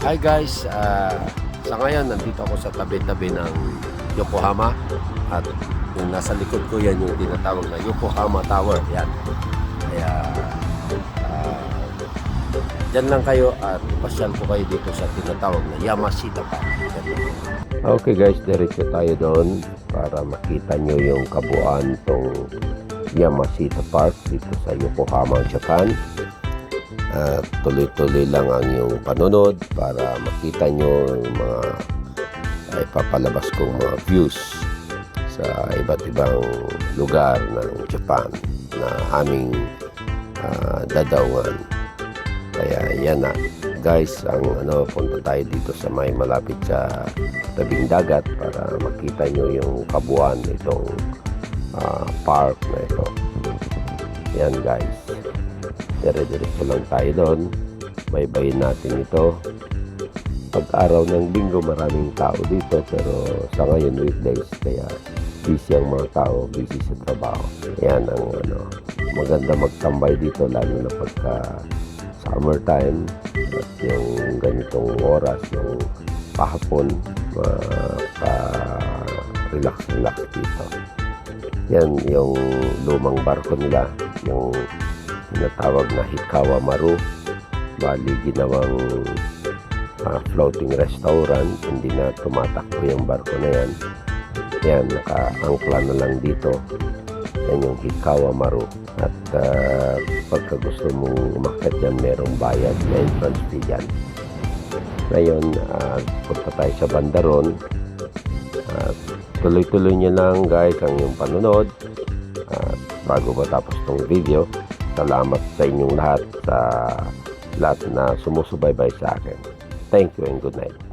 Hi guys, ah, sa ngayon nandito ako sa tabi-tabi ng Yokohama at yung nasa likod ko yan yung tinatawag na Yokohama Tower. Yan. Kaya ah, dyan lang kayo at pasyal ko kayo dito sa tinatawag na Yamashita Park. Okay guys, diretso tayo doon para makita nyo yung kabuuan tong Yamashita Park dito sa Yokohama, Japan. At tuloy-tuloy lang ang yung panunod para makita nyo yung mga ay papalabas kong mga views sa iba't ibang lugar ng Japan na aming ah, dadaungan. Kaya yan na. Guys, ang ano, punta tayo dito sa may malapit sa tabing dagat para makita nyo yung kabuuan nitong ah, park na ito. Yan guys. Dire-diretso lang tayo doon. Baybayin natin ito. Pag araw ng linggo maraming tao dito pero sa ngayon weekdays kaya busy ang mga tao, busy sa trabaho. Yan ang ano, maganda magtambay dito lalo na pagka summertime at yung ganitong oras, yung pahapon, maka-relax-relax dito. Yan yung lumang barko nila, yung tinatawag na Hikawa Maru. Bali, ginawang ah, floating restaurant. Hindi na tumatakbo yung barko na yan. Yan, naka-angkla na lang dito. Yan yung Hikawa Maru. At ah, pagka gusto mong umakyat yan, merong bayad na entrance fee yan. Ngayon, ah, punta tayo sa Bandaron. At tuloy-tuloy nyo lang guys ang yung panunod. At bago matapos tong video, salamat sa inyong lahat sa lahat na sumusubaybay sa akin. Thank you and good night.